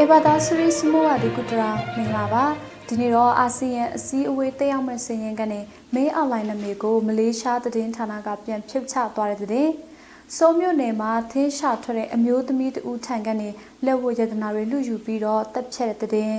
အေဘာသာစရီစမိုဝါဒီကုတရာမင်္ဂလာပါဒီနေ့တော့အာဆီယံအစည်းအဝေးတက်ရောက်မဲ့စည်ရင်ကနေမင်းအွန်လိုင်းနမေကိုမလေးရှားသတင်းဌာနကပြန်ဖြုတ်ချသွားတဲ့တဲ့စိုးမြို့နယ်မှာသင်းရှာထွက်တဲ့အမျိုးသမီးတဦးထံကနေလက်ဝတ်ရတနာတွေလူယူပြီးတော့တပ်ဖြတ်တဲ့တဲ့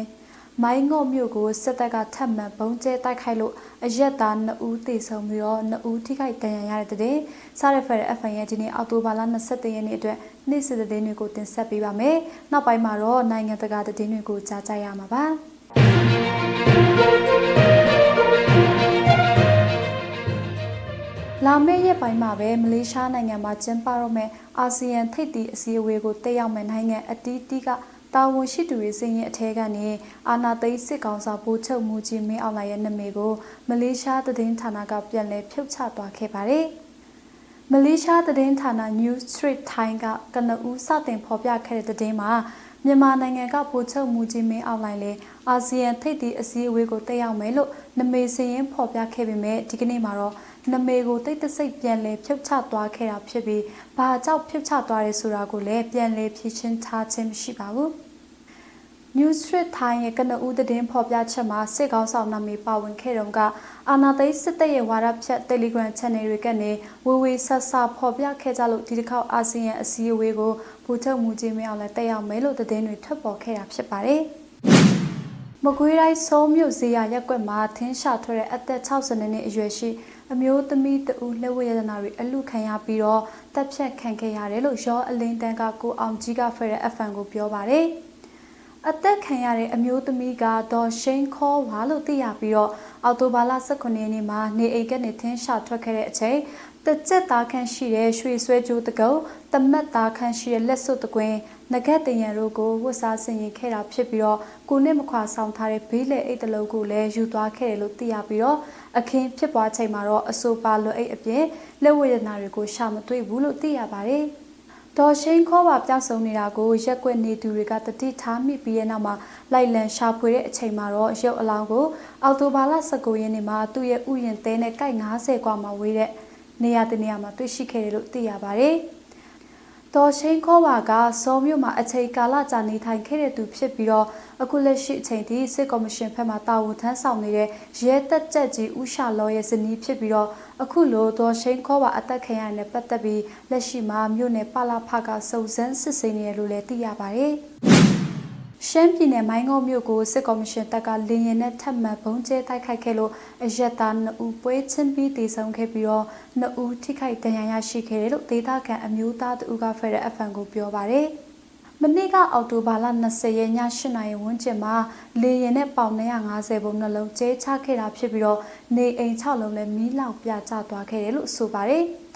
မိုင်းငေါ့မြို့ကိုစစ်တပ်ကထပ်မံဘုံကျဲတိုက်ခိုက်လို့အရက်သား2ဦးသေဆုံးပြီးတော့2ဦးထိခိုက်ဒဏ်ရာရတဲ့တဲ့စားရဖက်ရဲ့ FN ရဲ့ဒီနေ့အောက်တိုဘာလ23ရက်နေ့အတွက်နေ့စစ်သတင်းတွေကိုတင်ဆက်ပေးပါမယ်။နောက်ပိုင်းမှာတော့နိုင်ငံတကာသတင်းတွေကိုကြားကြရမှာပါ။လာမယ့်ရက်ပိုင်းမှာပဲမလေးရှားနိုင်ငံမှာကျင်းပတော့မယ့်အာဆီယံထိပ်သီးအစည်းအဝေးကိုတက်ရောက်မယ့်နိုင်ငံအတီးတီးက တာဝန်ရှိသူတွေစင်ရင်အထက်ကနေအာနာသိန်းစစ်ကောင်စာပိုးချုပ်မှုကြီးမင်းအောင်လှိုင်ရဲ့နာမည်ကိုမလေးရှားသတင်းဌာနကပြန်လည်ဖြုတ်ချသွားခဲ့ပါတယ်။မလေးရှားသတင်းဌာန New Street Time ကကနဦးစတင်ဖော်ပြခဲ့တဲ့သတင်းမှာမြန်မာနိုင်ငံကပိုချုပ်မှုကြီးမင်းအောင်လှိုင်လေအာဆီယံထိပ်သီးအစည်းအဝေးကိုတက်ရောက်မယ်လို့နမေစရင်ဖော်ပြခဲ့ပေမဲ့ဒီကနေ့မှာတော့နမေကိုတိတ်တဆိတ်ပြန်လဲဖြုတ်ချသွားခဲ့တာဖြစ်ပြီးဘာကြောင့်ဖြုတ်ချသွားရဲဆိုတာကိုလည်းပြန်လဲဖြေရှင်းထားခြင်းမရှိပါဘူး။ New Street ထိုင်းရဲ့ကနဦးသတင်းဖော်ပြချက်မှာစစ်ကောင်းဆောင်နာမည်ပါဝင်ခဲ့တုန်းကအာနာသိန်းစစ်တပ်ရဲ့ဝါဒဖြတ် Telegram Channel တွေကနေဝေဝေဆက်ဆဖော်ပြခဲ့ကြလို့ဒီတစ်ခေါက်အာဆီယံအစည်းအဝေးကိုဘူချုပ်မူကြီးမင်းအောင်လည်းတက်ရောက်မယ်လို့သတင်းတွေထွက်ပေါ်ခဲ့တာဖြစ်ပါတယ်။မကွေးတိုင်းစိုးမြို့ဇေယျရက်ကွက်မှာထင်းရှာထွက်တဲ့အသက်60နှစ်အရွယ်ရှိအမျိုးသမီးတဦးလက်ဝဲရတနာတွေအလူခံရပြီးတော့တပ်ဖြတ်ခံခဲ့ရတယ်လို့ရောအလင်းတန်းကကိုအောင်ကြီးကဖရတဲ့ FN ကိုပြောပါတယ်။ အသက်ခံရတဲ့အမျိုးသမီးကဒေါ်ရှိန်ခေါ်ဝါလို့သိရပြီးတော့အော်တိုဘာလ18ရက်နေ့မှာနေအိမ်ကနေထင်းရှာထွက်ခဲ့တဲ့အချိန်တကြက်သားခန့်ရှိတဲ့ရွှေဆွဲကြိုးတကုတ်တမတ်သားခန့်ရှိတဲ့လက်စွပ်တကွင်းငကက်တရံတို့ကိုဝတ်စားဆင်ရင်ခဲ့တာဖြစ်ပြီးတော့ကိုနဲ့မခွာဆောင်ထားတဲ့ဘေးလေအိတ်တလုံးကိုလည်းယူသွားခဲ့တယ်လို့သိရပြီးတော့အခင်းဖြစ်ပွားချိန်မှာတော့အဆိုပါလွအိတ်အပြင်လက်ဝဲရနာတွေကိုရှာမတွေ့ဘူးလို့သိရပါတယ်။ ဒေါ်ရှိန်ခေါ်ပါပြောက်ဆုံးနေတာကိုရက်ွက်နေသူတွေကတတိထားမိပြီးတဲ့နောက်မှာလိုက်လံရှာဖွေတဲ့အချိန်မှာတော့ရုပ်အလောင်းကိုအော်တိုဘာလ19ရက်နေ့မှာသူ့ရဲ့ဥယျာဉ်တဲနဲ့ကိုက်90ကွာမှာဝေးတဲ့နေရာတနေရာမှာတွေ့ရှိခဲ့တယ်လို့သိရပါတယ်။ ဒေါ်ရှိန်ခေါ်ပါကစောမြို့မှာအချိန်ကာလကြာနေထိုင်ခဲ့တဲ့သူဖြစ်ပြီးတော့အခုလက်ရှိအချိန်ထိစစ်ကော်မရှင်ဖက်မှတာဝန်ထမ်းဆောင်နေတဲ့ရဲတပ်ကြက်ကြီးဦးရှာလောရဲ့ဇနီးဖြစ်ပြီးတော့အခုလိုဒေါ်ရှိန်ခေါ်ပါအသက်ခံရတဲ့ပတ်သက်ပြီးလက်ရှိမှာမြို့နယ်ပလာဖကစုံစမ်းစစ်ဆေးနေတယ်လို့လည်းသိရပါတယ်။ ရှမ်းပြည်နယ်မိုင်းငုံမြို့ကိုစစ်ကော်မရှင်တပ်ကလင်းရင်နဲ့ထပ်မံဘုံကျဲတိုက်ခိုက်ခဲ့လို့အရက်သား2ဦးပွဲချင်းပြီးတည်ဆုံခဲ့ပြီးတော့2ဦးထိခိုက်ဒဏ်ရာရရှိခဲ့တယ်လို့ဒေသခံအမျိုးသားတဦးကဖရတဲ့အဖန်ကိုပြောပါတယ်။မနေ့ကအောက်တိုဘာလ20ရက်ည8နာရီဝန်းကျင်မှာလေရင်နဲ့ပေါင်250ဘုံနှလုံးကျဲချခဲ့တာဖြစ်ပြီးတော့နေအိမ်6လုံးလည်းမီးလောင်ပြကျသွားခဲ့တယ်လို့ဆိုပါတယ်။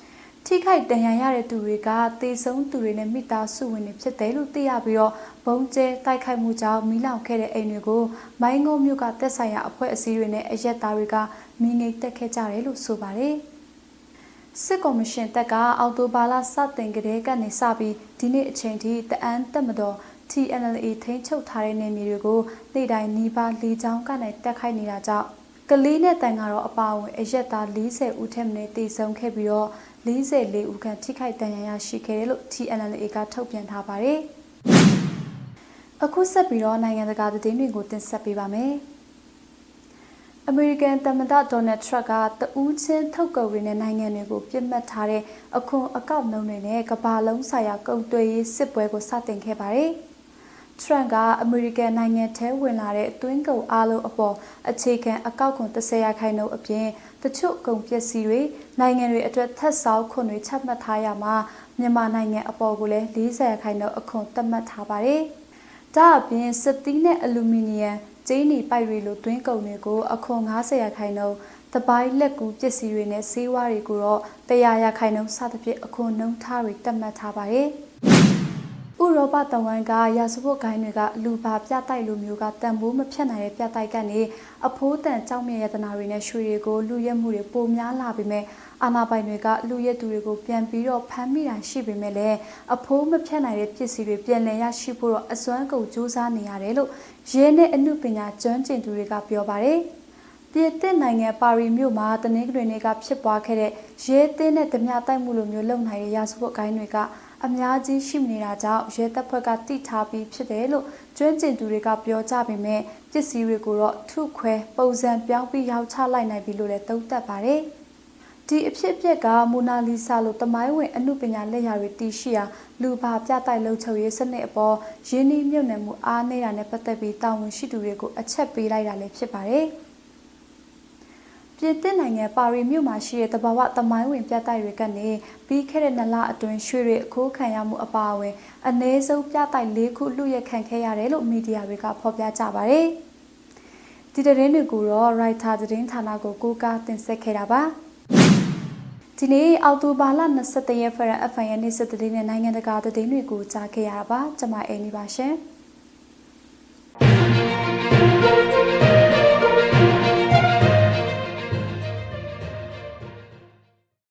ထိခိုက်ဒဏ်ရာရတဲ့သူတွေကတေဆုံးသူတွေနဲ့မိသားစုဝင်တွေဖြစ်တယ်လို့သိရပြီးတော့ဘုံကျဲတိုက်ခိုက်မှုကြောင့်မီးလောင်ခဲ့တဲ့အိမ်တွေကိုမိုင်းငုံမြို့ကတက်ဆိုင်ရာအဖွဲ့အစည်းတွေနဲ့အရက်သားတွေကမိငိတ်တက်ခဲ့ကြတယ်လို့ဆိုပါတယ်။စစ်ကော်မရှင်တပ်ကအော်တိုဘာလစတင်ကလေးကနေစပြီးဒီနေ့အချိန်ထိတအန်းတက်မတော် TNLA ထိန်းချုပ်ထားတဲ့နေမြေတွေကိုနေ့တိုင်းနီးပါးလေကြောင်းကနေတက်ခိုက်နေတာကြောင့်ကလေးနဲ့တန်ကတော့အပါအဝင်အရက်သား40ဦးထက်မနည်းတည်ဆုံခဲ့ပြီးတော့ 44ဦးခန့်ထိခိုက်ဒဏ်ရာရရှိခဲ့တယ်လို့ TNLA ကထုတ်ပြန်ထားပါတယ်။အခုဆက်ပြီးတော့နိုင်ငံတကာသတင်းတွေကိုတင်ဆက်ပေးပါမယ်။အမေရိကန်သမ္မတဒေါ်နယ်ထရက်ကတဦးချင်းထုတ်ကုန်တွေနဲ့နိုင်ငံတွေကိုပြစ်မှတ်ထားတဲ့အခွန်အကောက်နှုန်းတွေနဲ့ကမ္ဘာလုံးဆိုင်ရာကုန်သွယ်ရေးစစ်ပွဲကိုစတင်ခဲ့ပါတယ်။ ထရန့်ကအမေရိကန်နိုင်ငံထဲဝင်လာတဲ့အတွင်းကုန်အားလုံးအပေါ်အခြေခံအကောက်ခွန်30ရာခိုင်နှုန်းအပြင်တချို့ကုန်ပစ္စည်းတွေနိုင်ငံတွေအတွက်ထပ်ဆောက်ခွန်တွေချမှတ်ထားရမှာမြန်မာနိုင်ငံအပေါ်ကိုလည်း40ရာခိုင်နှုန်းအခွန်သတ်မှတ်ထားပါတယ်။ဒါအပြင်စက်သီးနဲ့အလူမီနီယံကျင်းနီပိုက်တွေလိုသွင်းကုန်တွေကိုအခွန်90ရာခိုင်နှုန်းတပိုင်းလက်ကူပစ္စည်းတွေနဲ့ဆေးဝါးတွေကိုတော့100ရာခိုင်နှုန်းစသဖြင့်အခွန်နှုန်းထားတွေတက်မှတ်ထားပါတယ်။ ဥရောပတဝန်ကရာဇဝတ်ဂိုင်းတွေကလူပါပြတိုက်လိုမျိုးကတန်ဖိုးမဖြတ်နိုင်တဲ့ပြတိုက်ကနေအဖိုးတန်ကြောက်မြရတနာတွေနဲ့ရွှေတွေကိုလူရက်မှုတွေပိုများလာပေမဲ့အာနာပိုင်တွေကလူရက်သူတွေကိုပြန်ပြီးတော့ဖမ်းမိတာရှိပေမဲ့လည်းအဖိုးမဖြတ်နိုင်တဲ့ပစ္စည်းတွေပြန်လည်ရရှိဖို့တော့အစွမ်းကုန်စူးစမ်းနေရတယ်လို့ရဲနဲ့အမှုပညာကျွမ်းကျင်သူတွေကပြောပါတယ်။ပြည်သစ်နိုင်ငံပါရီမြို့မှာတနင်္ဂနွေနေ့ကဖြစ်ပွားခဲ့တဲ့ရဲသင်းနဲ့ဓမြတိုက်မှုလိုမျိုးလုံနိုင်တဲ့ရာဇဝတ်ကိုင်းတွေက အများကြီးရှိမနေတာကြောင့်ရဲတပ်ဖွဲ့ကတိထားပြီးဖြစ်တယ်လို့ကျွမ်းကျင်သူတွေကပြောကြပေမဲ့ပစ္စည်းတွေကိုတော့ထုခွဲပုံစံပြောင်းပြီးရောက်ချလိုက်နိုင်ပြီလို့လည်းသုံးသပ်ပါတယ်။ဒီအဖြစ်အပျက်ကမိုနာလီဆာလိုတမိုင်းဝင်အမှုပညာလက်ရာတွေတည်ရှိရာလူဘာပြတိုက်လှုပ်ချုပ်ရေးစနစ်အပေါ်ရင်းနှီးမြုပ်နှံမှုအားနေတာနဲ့ပတ်သက်ပြီးတာဝန်ရှိသူတွေကိုအချက်ပေးလိုက်တာလည်းဖြစ်ပါတယ်။ ပြင်သစ်နိုင်ငံပါရီမြို့မှာရှိတဲ့တဘာဝတမိုင်းဝင်ပြတိုက်တွေကနေပြီးခဲ့တဲ့နလအတွင်းရွှေတွေအခိုးခံရမှုအပါအဝင်အ ਨੇ ဆုံးပြတိုက်၄ခုလူရက်ခံခဲ့ရတယ်လို့မီဒီယာတွေကဖော်ပြကြပါတယ်။ဒီသတင်းတွေကိုတော့ Writer သတင်းဌာနကိုကိုးကားတင်ဆက်ခဲ့တာပါ။ဒီနေ့အောက်တိုဘာလ23ရက်ဖရန် FN ရဲ့နေ့စသတင်းနဲ့နိုင်ငံတကာသတင်းတွေကိုကြားခဲ့ရတာပါ။ကျွန်မအိမ်နေပါရှင်။